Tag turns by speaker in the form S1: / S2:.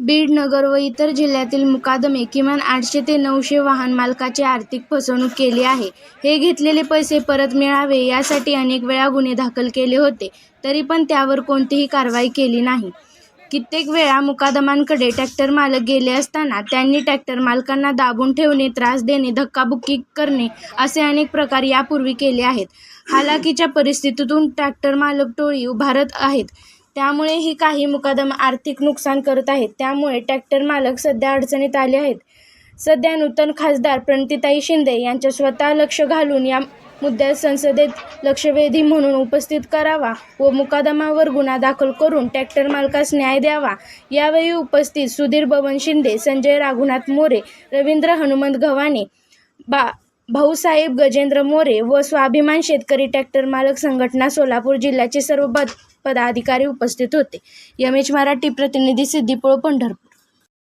S1: बीड, नगर व इतर जिल्ह्यातील मुकादमे किमान आठशे ते नऊशे वाहन मालकाची आर्थिक फसवणूक केली आहे. हे घेतलेले पैसे परत मिळावे यासाठी अनेक वेळा गुन्हे दाखल केले होते तरी पण त्यावर कोणतीही कारवाई केली नाही. कित्येक वेळा मुकादमांकडे ट्रॅक्टर मालक गेले असताना त्यांनी ट्रॅक्टर मालकांना दाबून ठेवणे, त्रास देणे, धक्काबुक्की करणे असे अनेक प्रकार यापूर्वी केले आहेत. हालाकीच्या परिस्थितीतून ट्रॅक्टर मालक टोळी उभारत आहेत. त्यामुळेही काही मुकादम आर्थिक नुकसान करत आहेत. त्यामुळे ट्रॅक्टर मालक सध्या अडचणीत आले आहेत. सध्या नूतन खासदार प्रणतिताई शिंदे यांच्या स्वतः लक्ष घालून या मुद्द्यात संसदेत लक्षवेधी म्हणून उपस्थित करावा व मुकादमावर गुन्हा दाखल करून ट्रॅक्टर मालकास न्याय द्यावा. यावेळी उपस्थित सुधीर बबन शिंदे, संजय राघुनाथ मोरे, रवींद्र हनुमंत गव्हाणे, बा भाऊसाहेब गजेंद्र मोरे व स्वाभिमान शेतकरी ट्रॅक्टर मालक संघटना सोलापूर जिल्ह्याचे सर्व पदाधिकारी उपस्थित होते. एम एच मराठी प्रतिनिधी सिद्दी पंढरपूर